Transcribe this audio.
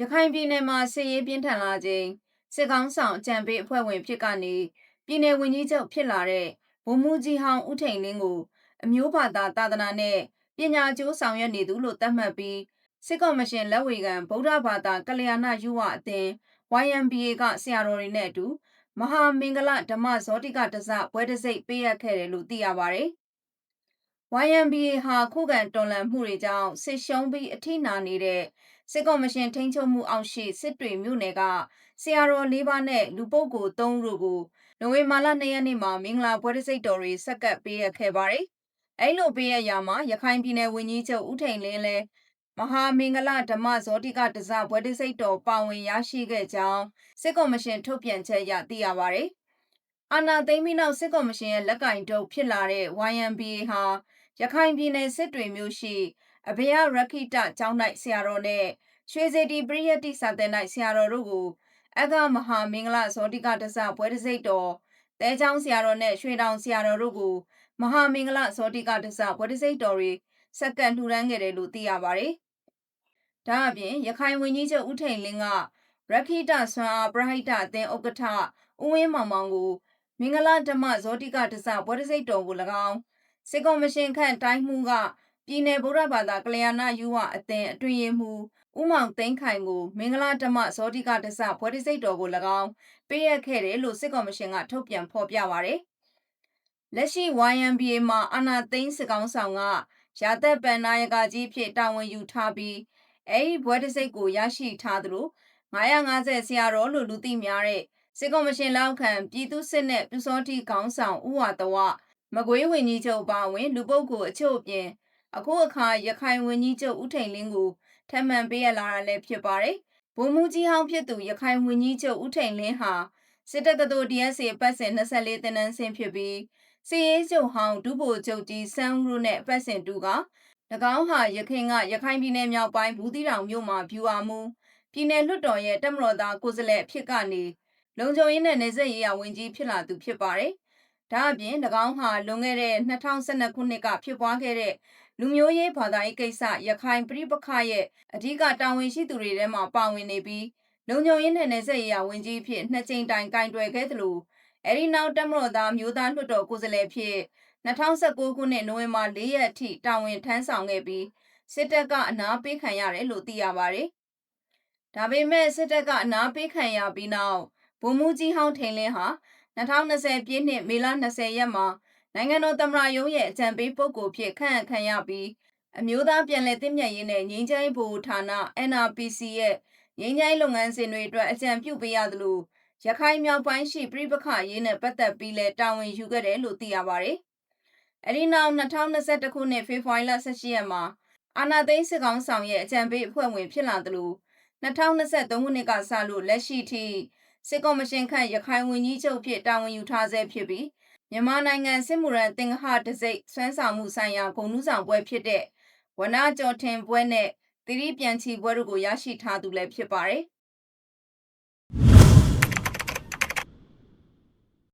ရခိုင်ပြည်နယ်မှာစစ်ရေးပြင်းထန်လာချိန်စစ်ကောင်းဆောင်အကြံပေးအဖွဲ့ဝင်ဖြစ်ကနေပြည်내ဝန်ကြီးချုပ်ဖြစ်လာတဲ့ဗိုလ်မှူးကြီးဟောင်းဦးထိန်လင်းကိုအမျိုးဘာသာသာသနာနဲ့ပညာကျိုးဆောင်ရွက်နေသူလို့သတ်မှတ်ပြီးစစ်ကော်မရှင်လက်ဝေခံဗုဒ္ဓဘာသာကလျာဏယူဝအသင်း YMBA ကဆရာတော်တွေနဲ့အတူမဟာမင်္ဂလဓမ္မဇောတိကတစဘွဲတစိတ်ပေးရခဲ့တယ်လို့သိရပါတယ်။ YMBA ဟာခုခံတော်လှန်မှုတွေကြောင့်စစ်ရှုံးပြီးအထိနာနေတဲ့စစ်ကော်မရှင်ထိန်းချုပ်မှုအောက်ရှိစစ်တွေမြို့နယ်ကဆရာတော်၄ပါးနဲ့လူပုဂ္ဂိုလ်၃ဦးတို့ကိုနိုဝင်ဘာလ၂ရက်နေ့မှာမင်္ဂလာပွဲတစိတ်တော်တွေဆက်ကပ်ပေးရခဲ့ပါတယ်။အဲလိုပေးရရာမှာရခိုင်ပြည်နယ်ဝန်ကြီးချုပ်ဦးထိန်လင်းလဲမဟာမင်္ဂလဓမ္မဇောတိကတစဘွဲတစိတ်တော်ပါဝင်ရရှိခဲ့ကြောင်းစစ်ကော်မရှင်ထုတ်ပြန်ချက်အရသိရပါတယ်။အာနာသိမ့်ပြီးနောက်စစ်ကော်မရှင်ရဲ့လက်ကင်တုပ်ဖြစ်လာတဲ့ YMBA ဟာ ရခိုင်ပြည်နယ်စစ်တွေမြို့ရှိ အဘယရခိတကျောင်း၌ဆရာတော်နဲ့ရွှေစေတီပရိယတ္တိစာသင်၌ဆရာတော်တို့ကိုအကမဟာမင်္ဂလဇောတိကတစဘွဲတစိတ်တော်တဲချောင်းဆရာတော်နဲ့ရွှေတောင်ဆရာတော်တို့ကိုမဟာမင်္ဂလဇောတိကတစဘွဲတစိတ်တော်တွေစက္ကန့်လှူဒန်းခဲ့တယ်လို့သိရပါတယ်။ဒါအပြင်ရခိုင်ဝန်ကြီးချုပ်ဦးထိန်လင်းကရခိတဆွမ်းအားပရဟိတအသင်းဥက္ကဋ္ဌဦးဝင်းမောင်မောင်ကိုမင်္ဂလာဓမ္မဇောတိကတစဘွဲတစိတ်တော်ကို၎င်း စစ်ကော်မရှင်ခန့်တိုင်းမှုကပြည်내ဗုဒ္ဓဘာသာကလျာဏယူဝအသင်းအတွင်ရင်မူဦးမောင်သိန်းခိုင်ကိုမင်္ဂလာဓမ္မဇောတိကတစဘွဲတစိတ်တော်ကို၎င်းပေးရခဲ့တယ်လို့စစ်ကော်မရှင်ကထုတ်ပြန်ဖော်ပြပါတယ်။လက်ရှိ YMBA မှာအာနာသိန်းစစ်ကောင်းဆောင်ကရာသက်ပန်နာယကကြီးဖြစ်တာဝန်ယူထားပြီးအဲဒီဘွဲတစိတ်ကိုရရှိထားသလို950ဆရာတော်လို့လူသိများတဲ့စစ်ကော်မရှင်လောက်ခံပြည်သူစစ်နဲ့ပြူစောတိခေါင်းဆောင်ဦးဝါတဝ မကွေးဝင်ကြီးချုပ်ပါဝင်လူပုဂ္ဂိုလ်အချို့အပြင်အခုအခါရခိုင်ဝင်ကြီးချုပ်ဦးထိန်လင်းကိုထပ်မံပေးရလာတာလည်းဖြစ်ပါတယ်။ဗိုလ်မှူးကြီးဟောင်းဖြစ်သူရခိုင်ဝင်ကြီးချုပ်ဦးထိန်လင်းဟာစစ်တပ်ကတော် DSA ပတ်စဉ်24တန်းတန်းဆင်းဖြစ်ပြီးစီရေးချုပ်ဟောင်းဒုဗိုလ်ချုပ်ကြီးစန်းဦးတို့နဲ့ပတ်စဉ်တူက၎င်းဟာရခိုင်ကရခိုင်ပြည်နယ်မြောက်ပိုင်းဘူးသီးတောင်မြို့မှာဗျူဟာမှုပြည်내လွတ်တော်ရဲ့တက်မတော်သားကိုယ်စားလှယ်အဖြစ်ကနေလုံခြုံရေးနဲ့နေဆက်ရေးရဝင်ကြီးဖြစ်လာသူဖြစ်ပါတယ်။ ဒါအပြင်၎င်းဟာလွန်ခဲ့တဲ့2012ခုနှစ်ကဖြစ်ပွားခဲ့တဲ့လူမျိုးရေးဘာသာရေးကိစ္စရခိုင်ပြည်ပခရဲ့အဓိကတာဝန်ရှိသူတွေထဲမှာပါဝင်နေပြီးလုံခြုံရေးနဲ့နေဆက်ရေးရဝင်ကြီးဖြစ်နှစ်ကြိမ်တိုင်ကင်တွယ်ခဲ့သလိုအဲဒီနောက်တက်မတော်သားမျိုးသားလွှတ်တော်ကိုယ်စားလှယ်ဖြစ်2019ခုနှစ်နိုဝင်ဘာ4ရက်အထိတာဝန်ထမ်းဆောင်ခဲ့ပြီးစစ်တပ်ကအနားပေးခံရတယ်လို့သိရပါတယ်။ဒါပေမဲ့စစ်တပ်ကအနားပေးခံရပြီးနောက်ဗိုလ်မှူးကြီးဟောင်းထိန်လင်းဟာ 2020ပြည့်နှစ်မေလ20ရက်မှာနိုင်ငံတော်သမ္မတရုံးရဲ့အကြံပေးပုဂ္ဂိုလ်ဖြစ်ခန့်အပ်ခံရပြီးအမျိုးသားပြည်လဲ့တည်မြဲရေးနဲ့ငြိမ်းချမ်းရေးဗဟိုဌာန NRPC ရဲ့ငြိမ်းချမ်းရေးလုပ်ငန်းစဉ်တွေအတွက်အကြံပြုပေးရသလိုရခိုင်မြောက်ပိုင်းရှိပြည်ပခရေးနဲ့ပတ်သက်ပြီးလဲတာဝန်ယူခဲ့တယ်လို့သိရပါတယ်။အဲဒီနောက်2021ခုနှစ်ဖေဖော်ဝါရီလ18ရက်မှာအာနာသိန်းစစ်ကောင်ဆောင်ရဲ့အကြံပေးအဖွဲ့ဝင်ဖြစ်လာသလို2023ခုနှစ်ကစလို့လက်ရှိထိ စစ်ကော်မရှင်ခန့်ရခိုင်ဝန်ကြီးချုပ်ဖြစ်တာဝန်ယူထားဆဲဖြစ်ပြီးမြန်မာနိုင်ငံစစ်မှုရန်တင်္ဂဟတစိတ်ဆွမ်းဆောင်မှုဆိုင်ရာဂုဏ်ထူးဆောင်ပွဲဖြစ်တဲ့ဝနာကျော်ထင်ပွဲနဲ့သီရိပြန်ချီပွဲတို့ကိုရရှိထားသူလည်းဖြစ်ပါတယ်